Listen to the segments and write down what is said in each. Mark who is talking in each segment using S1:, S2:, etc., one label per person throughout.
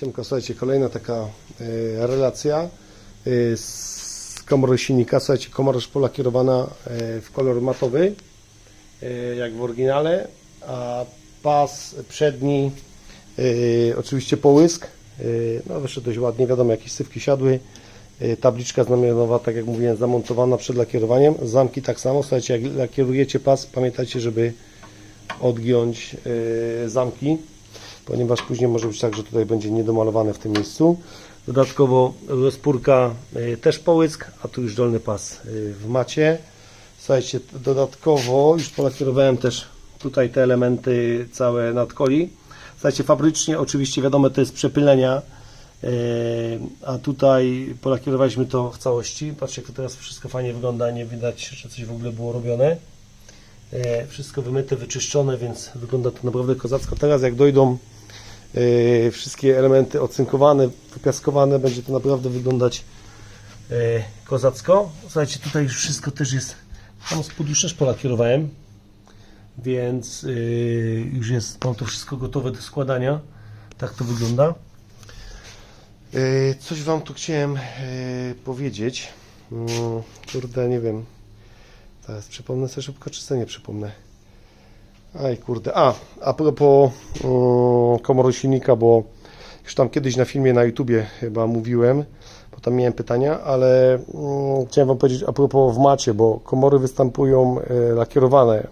S1: Siemko, słuchajcie, kolejna taka e, relacja e, z komory silnika. Słuchajcie, komora już polakierowana e, w kolor matowy, jak w oryginale, a pas przedni oczywiście połysk. No wyszedł dość ładnie, wiadomo jakieś sywki siadły. Tabliczka znamionowa, tak jak mówiłem, zamontowana przed lakierowaniem. Zamki tak samo. Słuchajcie, jak lakierujecie pas, pamiętajcie, żeby odgiąć zamki, ponieważ później może być tak, że tutaj będzie niedomalowane w tym miejscu. Dodatkowo rozpórka e, też połysk, a tu już dolny pas e, w macie. Słuchajcie, dodatkowo już polakierowałem też tutaj te elementy całe nadkoli. Słuchajcie, fabrycznie oczywiście wiadomo to jest przepylenia, e, a tutaj polakierowaliśmy to w całości. Patrzcie jak to teraz wszystko fajnie wygląda, nie widać, że coś w ogóle było robione. Wszystko wymyte, wyczyszczone, więc wygląda to naprawdę kozacko. Teraz jak dojdą wszystkie elementy ocynkowane, wypiaskowane, będzie to naprawdę wyglądać e, kozacko. Słuchajcie, tutaj już wszystko też jest, tam z już też polakierowałem, więc e, już jest, mam to wszystko gotowe do składania. Tak to wygląda. Coś Wam tu chciałem powiedzieć. Mm, Kurde, nie wiem. Teraz przypomnę sobie szybko, czy sobie nie przypomnę. Aj kurde. A, a propos um, komory silnika, bo już tam kiedyś na filmie na YouTubie chyba mówiłem, bo tam miałem pytania, ale mm, chciałem Wam powiedzieć a propos w macie, bo komory występują e, lakierowane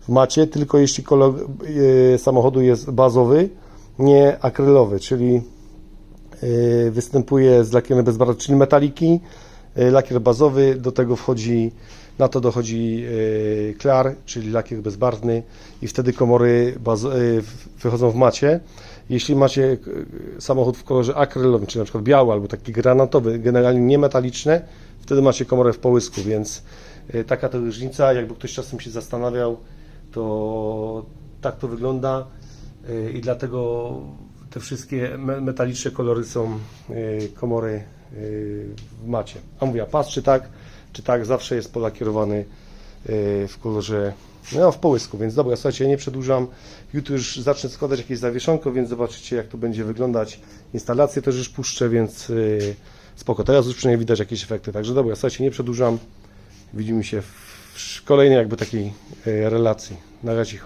S1: w macie, tylko jeśli kolor e, samochodu jest bazowy, nie akrylowy, czyli e, występuje z lakierem bezbarwnym, czyli metaliki, lakier bazowy, do tego wchodzi, na to dochodzi e, klar, czyli lakier bezbarwny i wtedy komory e, wychodzą w macie. Jeśli macie e, samochód w kolorze akrylowym, czyli na przykład biały albo taki granatowy, generalnie nie metaliczne, wtedy macie komorę w połysku, więc e, taka to różnica. Jakby ktoś czasem się zastanawiał, to tak to wygląda e, i dlatego te wszystkie me- metaliczne kolory są e, komory e, w macie. A mówię, pas czy tak, czy tak, zawsze jest polakierowany e, w kolorze, no w połysku, więc dobra, słuchajcie, ja nie przedłużam. Jutro już zacznę składać jakieś zawieszonko, więc zobaczycie jak to będzie wyglądać. Instalację też już puszczę, więc spoko. Teraz już przynajmniej widać jakieś efekty. Także dobra, słuchajcie, nie przedłużam. Widzimy się w kolejnej jakby takiej relacji. Na razie.